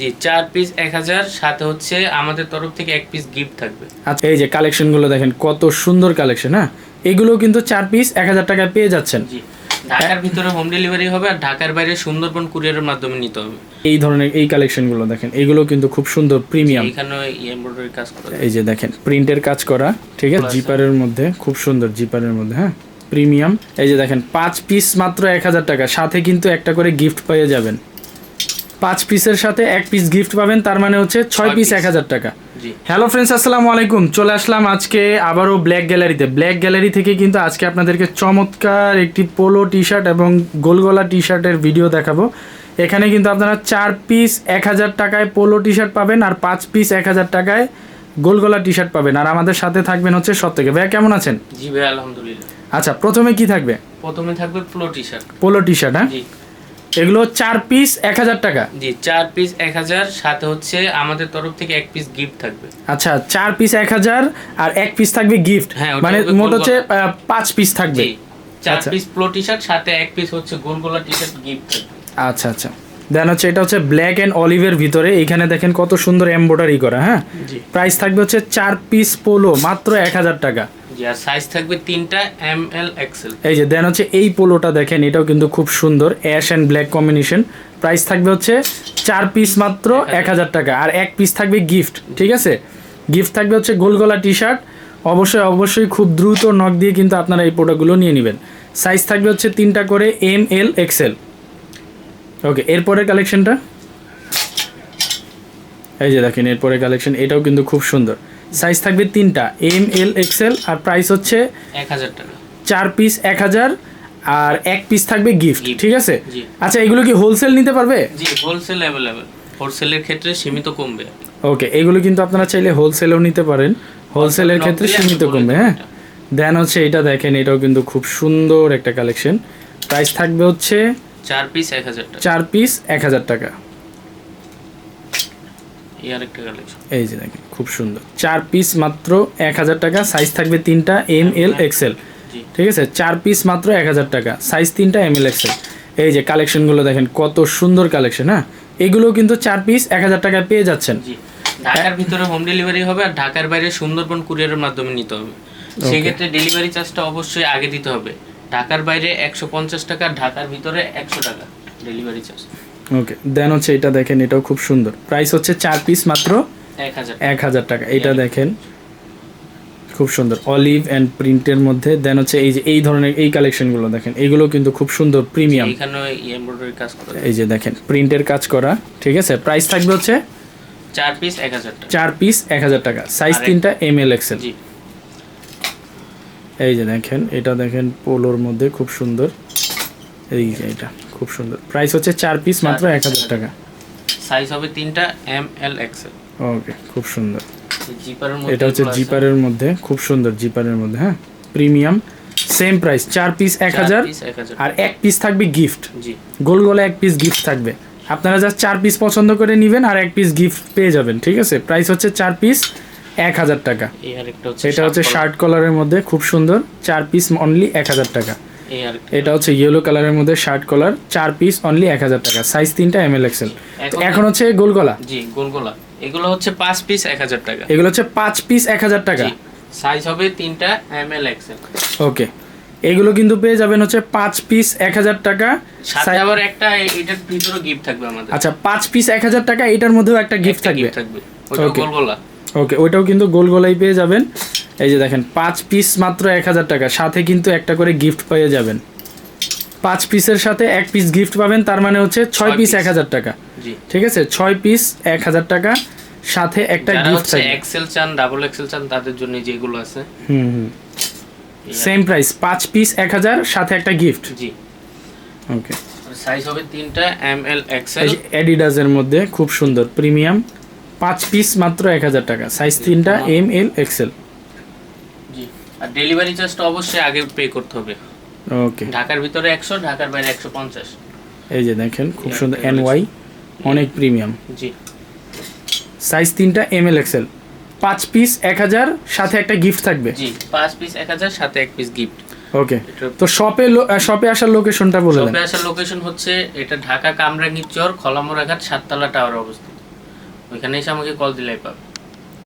জি চার পিস এক হাজার সাথে হচ্ছে আমাদের তরফ থেকে এক পিস গিফট থাকবে। আচ্ছা এই যে কালেকশনগুলো দেখেন কত সুন্দর কালেকশন হ্যাঁ? এগুলো কিন্তু চার পিস এক হাজার টাকায় পেয়ে যাচ্ছেন। জি ঢাকার ভিতরে হোম ডেলিভারি হবে আর ঢাকার বাইরে সুন্দরবন কুরিয়ারের মাধ্যমে নিতে হবে। এই ধরনের এই কালেকশনগুলো দেখেন এগুলো কিন্তু খুব সুন্দর প্রিমিয়াম এখানে এমব্রয়ডারি কাজ করা। এই যে দেখেন প্রিন্টের কাজ করা ঠিক আছে। জিপারের মধ্যে খুব সুন্দর জিপারের মধ্যে হ্যাঁ? প্রিমিয়াম এই যে দেখেন পাঁচ পিস মাত্র এক হাজার টাকা সাথে কিন্তু একটা করে গিফট পেয়ে যাবেন। পাঁচ পিসের সাথে এক পিস গিফট পাবেন তার মানে হচ্ছে ছয় পিস এক হাজার টাকা। হ্যালো ফ্রেন্ডস আসসালামু আলাইকুম। চলে আসলাম আজকে আবারও ব্ল্যাক গ্যালারিতে ব্ল্যাক গ্যালারি থেকে কিন্তু আজকে আপনাদেরকে চমৎকার একটি পোলো টি শার্ট এবং গোলগলা টি শার্টের ভিডিও দেখাবো। এখানে কিন্তু আপনারা চার পিস এক হাজার টাকায় পোলো টি শার্ট পাবেন আর পাঁচ পিস এক হাজার টাকায় গোলগলা টি শার্ট পাবেন। আর আমাদের সাথে থাকবেন হচ্ছে সব থেকে ভাইয়া কেমন আছেন? জি ভাই আলহামদুলিল্লাহ। আচ্ছা প্রথমে কি থাকবে? প্রথমে থাকবে flow T shirt polo T shirt হ্যাঁ? জি। এগুলো চার পিস এক হাজার টাকা? জি চার পিস এক হাজার সাথে হচ্ছে আমাদের তরফ থেকে এক পিস গিফট থাকবে। আচ্ছা চার পিস এক হাজার আর এক পিস থাকবে গিফট হ্যাঁ, মানে মোট হচ্ছে পাঁচ পিস থাকবে। চার। পিস ফ্লো টি শার্ট সাথে এক পিস হচ্ছে গোল গোলা টি শার্ট গিফট আচ্ছা আচ্ছা। দেন হচ্ছে এটা হচ্ছে ব্ল্যাক অ্যান্ড অলিভের ভিতরে। এখানে দেখেন কত সুন্দর এমব্রয়ডারি করা হ্যাঁ? প্রাইস থাকবে হচ্ছে চার পিস পোলো মাত্র এক হাজার টাকা। জি আর সাইজ থাকবে তিনটা এম এল এক্সেল এই যে দেন হচ্ছে এই পোলোটা দেখেন এটাও কিন্তু খুব সুন্দর ash and black combination price থাকবে হচ্ছে চার পিস মাত্র এক হাজার। টাকা আর এক পিস থাকবে গিফট ঠিক আছে? গিফট থাকবে হচ্ছে গোলগলা টি শার্ট অবশ্যই অবশ্যই খুব দ্রুত নখ দিয়ে কিন্তু আপনারা এই প্রোডাক্টগুলো নিয়ে নেবেন। সাইজ থাকবে হচ্ছে তিনটা করে এম এল এক্সেল ওকে এরপরের কালেকশনটা এই যে দেখেন এরপরে কালেকশন এটাও কিন্তু খুব সুন্দর। সাইজ থাকবে তিনটা এম এল এক্সেল আর প্রাইস হচ্ছে এক হাজার টাকা। চার পিস এক হাজার আর এক পিস থাকবে গিফট ঠিক আছে? আচ্ছা এগুলো কি হোলসেল নিতে পারবে? জি হোলসেল অ্যাভেলেবেল হোলসেলের ক্ষেত্রে সীমিত কমবে। ওকে এগুলো কিন্তু আপনারা চাইলে হোলসেলেও নিতে পারেন। হোলসেলের ক্ষেত্রে সীমিত কমবে হ্যাঁ? দেন হচ্ছে এটা দেখেন এটাও কিন্তু খুব সুন্দর একটা কালেকশন প্রাইস থাকবে হচ্ছে চার পিস এক হাজার টাকা। চার পিস এক হাজার টাকা। এই যে দেখেন খুব সুন্দর। চার পিস মাত্র এক হাজার টাকা সাইজ থাকবে তিনটা এম এল এক্সেল ঠিক আছে? চার পিস মাত্র এক হাজার টাকা সাইজ তিনটা এম এল এক্সেল এই যে কালেকশনগুলো দেখেন কত সুন্দর কালেকশন হ্যাঁ? এগুলো কিন্তু চার পিস এক হাজার টাকায় পেয়ে যাচ্ছেন। জি। ঢাকার ভিতরে হোম ডেলিভারি হবে আর ঢাকার বাইরে সুন্দরবন কুরিয়ারের মাধ্যমে নিতে হবে। সেক্ষেত্রে ডেলিভারি চার্জটা অবশ্যই আগে দিতে হবে। ঢাকার বাইরে একশো পঞ্চাশ টাকা ঢাকার ভিতরে একশো টাকা ডেলিভারি চার্জ ওকে দেন হচ্ছে এটা দেখেন এটাও খুব সুন্দর। প্রাইস হচ্ছে চার পিস মাত্র এক হাজার টাকা। এটা দেখেন খুব সুন্দর। অলিভ অ্যান্ড প্রিন্টের মধ্যে দেন হচ্ছে এই যে এই ধরনের এই কালেকশনগুলো দেখেন এগুলো কিন্তু খুব সুন্দর প্রিমিয়াম এই যে দেখেন প্রিন্টের কাজ করা ঠিক আছে? প্রাইস থাকবে হচ্ছে চার পিস এক হাজার চার পিস এক হাজার টাকা। সাইজ তিনটা এম এল এক্সেল এই যে দেখেন এটা দেখেন পোলোর মধ্যে খুব সুন্দর। এই যে এটা। খুব সুন্দর। প্রাইস হচ্ছে চার পিস মাত্র এক হাজার টাকা। সাইজ হবে তিনটা এম এল এক্সেল ওকে খুব সুন্দর। এটা হচ্ছে জিপারের মধ্যে খুব সুন্দর জিপারের মধ্যে হ্যাঁ? প্রিমিয়াম সেম প্রাইস চার পিস এক হাজার। আর এক পিস থাকবে গিফট গোল গোলে এক পিস গিফট থাকবে। আপনারা জাস্ট চার পিস পছন্দ করে নেবেন আর এক পিস গিফট পেয়ে যাবেন ঠিক আছে? প্রাইস হচ্ছে চার পিস এক হাজার টাকা। এটা হচ্ছে শার্ট কলারের মধ্যে খুব সুন্দর। চার পিস অনলি এক হাজার টাকা। এটা হচ্ছে ইয়েলো কালারের মধ্যে শার্ট কলার চার পিস অনলি এক হাজার টাকা। সাইজ তিনটা এম এল এক্সেল এখন- হচ্ছে গোল গলা জি গোলগোলা। এগুলো হচ্ছে পাঁচ পিস এক হাজার টাকা। এগুলো হচ্ছে পাঁচ পিস এক হাজার টাকা। সাইজ হবে তিনটা এম এল এক্সেল ওকে এগুলো কিন্তু পেয়ে যাবেন হচ্ছে পাঁচ পিস এক হাজার টাকা। সাথে আবার একটা এটার ভিতরে গিফট থাকবে আমাদের। আচ্ছা পাঁচ পিস এক হাজার টাকা এটার মধ্যেও একটা গিফট থাকবে। থাকবে। ওটা Okay. গোলগোলা। ওকে ওইটাও কিন্তু গোল গোলাই পেয়ে যাবেন। এই যে দেখেন পাঁচ পিস মাত্র এক হাজার টাকা। সাথে কিন্তু একটা করে গিফট পেয়ে যাবেন। পাঁচ পিসের সাথে এক পিস গিফট পাবেন তার মানে হচ্ছে ছয় পিস এক হাজার টাকা। ঠিক আছে? ছয় পিস এক হাজার টাকা সাথে একটা গিফট থাকবে। এক্সেল চান ডাবল এক্সেল চান তাদের জন্য যেগুলো আছে। হুম হুম। সেম প্রাইস পাঁচ পিস এক হাজার সাথে একটা গিফট জি। ওকে সাইজ হবে তিনটা এম এল এক্সেল অ্যাডিডাসের মধ্যে খুব সুন্দর প্রিমিয়াম পাঁচ পিস মাত্র এক হাজার টাকা। সাইজ তিনটা এম এল এক্সেল জি। আর ডেলিভারি চার্জটা অবশ্যই আগে পে করতে হবে। ওকে ঢাকার ভিতরে একশো ঢাকার বাইরে একশো পঞ্চাশ। এই যে দেখেন খুব সুন্দর একটা এন ওয়াই অনেক প্রিমিয়াম জি। সাইজ তিনটা এম এল এক্সেল পাঁচ পিস এক হাজার সাথে একটা গিফট থাকবে। জি পাঁচ পিস এক হাজার সাথে এক পিস গিফট ওকে তো শপে শপে আসার লোকেশনটা বলে দেন। শপে আসার লোকেশন হচ্ছে এটা ঢাকা কামরাঙ্গীর চর খলামোড়াঘাট সাততলা টাওয়ার অবস্থিত। ওইখানে এসে আমাকে কল দিলেই পাবে।